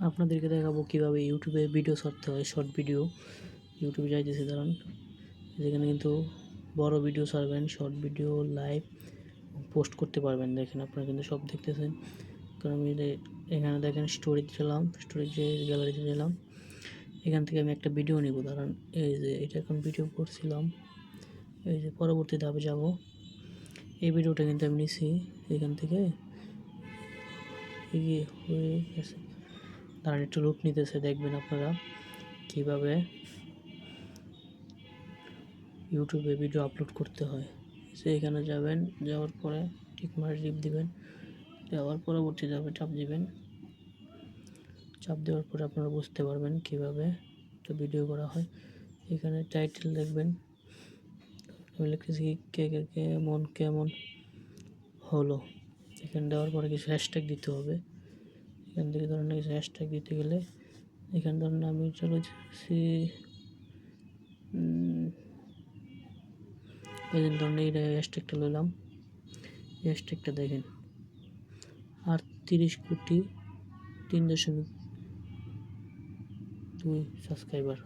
আপনাদেরকে দেখাবো কীভাবে ইউটিউবে ভিডিও ছাড়তে হয়, শর্ট ভিডিও। ইউটিউবে যাইতেছে, দাঁড়ান। যেখানে কিন্তু বড় ভিডিও ছাড়বেন, শর্ট ভিডিও, লাইভ পোস্ট করতে পারবেন। দেখেন, আপনারা কিন্তু সব দেখতেছেন। কারণ আমি এখানে দেখেন স্টোরেজ গেলাম স্টোরেজে গ্যালারিতে গেলাম এখান থেকে আমি একটা ভিডিও নিব, দাঁড়ান। এই যে, এটা এখন ভিডিও করছিলাম। এই যে, পরবর্তী ধাপে যাব। এই ভিডিওটা কিন্তু আমি নিছি এখান থেকে। এগিয়ে হয়ে গেছে। দাঁড়ান একটু লুক নিতেছে, দেখবেন আপনারা কীভাবে ইউটিউবে ভিডিও আপলোড করতে হয়। সে এখানে যাবেন, যাওয়ার পরে ঠিক মারে টিপ দিবেন, দেওয়ার পরবর্তী ধাপে চাপ দিবেন। চাপ দেওয়ার পরে আপনারা বুঝতে পারবেন কীভাবে একটা ভিডিও করা হয়। এখানে টাইটেল দেখবেন কে কে কেমন কেমন হলো। এখানে দেওয়ার পরে কিছু হ্যাশট্যাগ দিতে হবে। এখান থেকে ধরেন কিছু হ্যাশট্যাগ দিতে গেলে, এখানে ধরেন আমি চলে যাচ্ছি যে ধরেন এই হ্যাশট্যাগটা নিলাম হ্যাশট্যাগটা দেখেন আর তিরিশ কোটি তিন দশমিক দুই সাবস্ক্রাইবার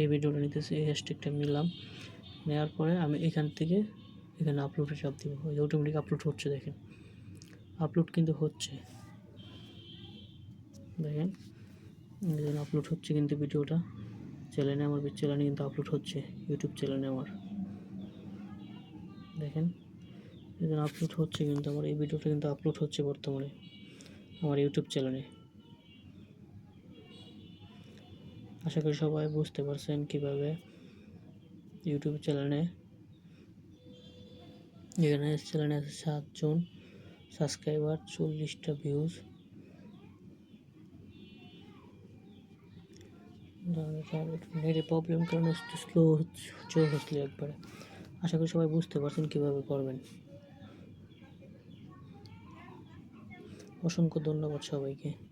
এই ভিডিওটা নিতেছি, এই হ্যাশট্যাগটা নিলাম। নেওয়ার পরে আমি এখান থেকে এখানে আপলোডে চাপ দিব। অটোমেটিক আপলোড হচ্ছে দেখেন। আপলোড কিন্তু হচ্ছে। দেখেন আপলোড হচ্ছে কিন্তু ভিডিওটা। চ্যানেলে আমার চ্যানেলে কিন্তু আপলোড হচ্ছে ইউটিউব চ্যানেলে আমার। দেখেন এখানে আপলোড হচ্ছে কিন্তু আমার, এই ভিডিওটা কিন্তু আপলোড হচ্ছে বর্তমানে আমার ইউটিউব চ্যানেলে আশা করি সবাই বুঝতে পারছেন কীভাবে ইউটিউব চ্যানেলে এখানে চ্যানেলে আছে সাতজন সাবস্ক্রাইবার চল্লিশটা ভিউজ নেটের প্রবলেম কারণে স্লো হচ্ছে হচ্ছিল একবারে। আশা করি সবাই বুঝতে পারছেন কীভাবে করবেন। অসংখ্য ধন্যবাদ সবাইকে।